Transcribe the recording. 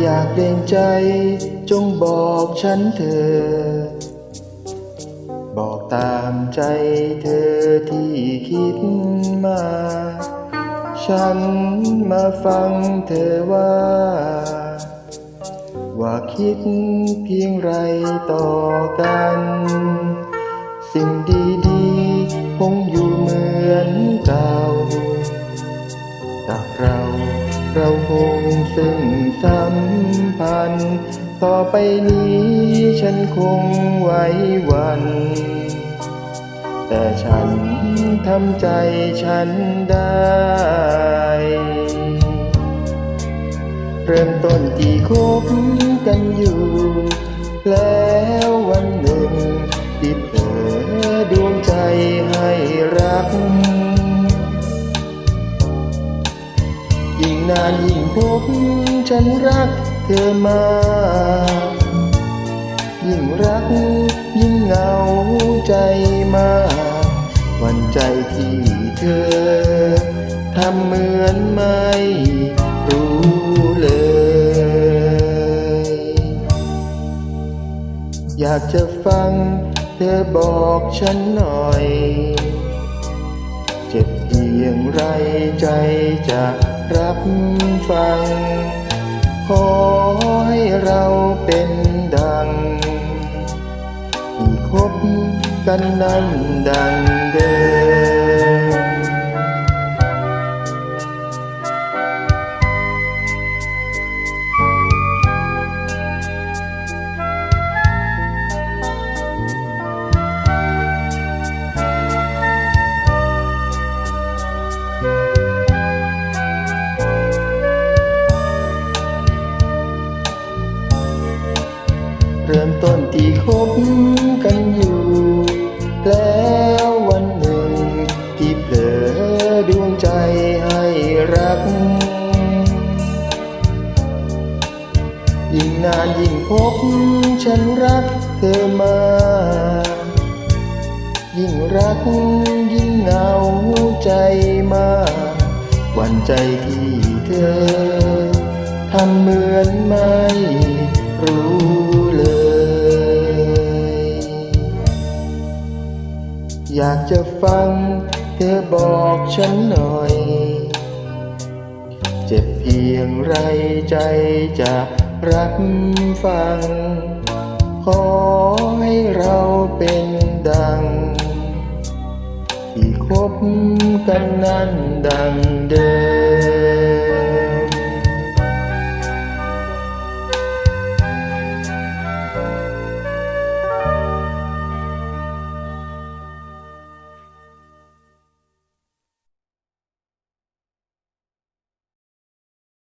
อยากเกรงใจจงบอกฉันเธอ บอกตามใจเธอที่คิดมา ฉันมาฟังเธอว่า ว่าคิดเพียงไรต่อกัน สิ่งดีๆคงอยู่เหมือนเก่าจากเรา เราคงซึ่งสัมพันธ์ ต่อไปนี้ฉันคงไว้วัน แต่ฉันทำใจฉันได้ เริ่มต้นที่คบกันอยู่ แล้ว นานยิ่งพบฉันรักเธอมากยิ่งรักยิ่งเหงาใจมากวันใจที่เธอทำเหมือนไม่รู้เลย อยากจะฟังเธอบอกฉันหน่อย บเพียงไรใจจะรับฟัง ขอให้เราเป็นดัง ที่คบกันนั้นดังเดิม เริ่มต้นที่คบกันอยู่ แล้ววันหนึ่ง ที่เผลอดวงใจให้รัก ยิ่งนานยิ่งพบฉันรักเธอมา ยิ่งรักยิ่งเหงาใจมากวันใจที่เธอทำเหมือนไม่รู้เลย อยากจะฟังเธอบอกฉันหน่อย เจ็บเพียงไรใจจะรับฟัง ขอให้เราเป็นดัง ที่คบกันนั้นดังเดิ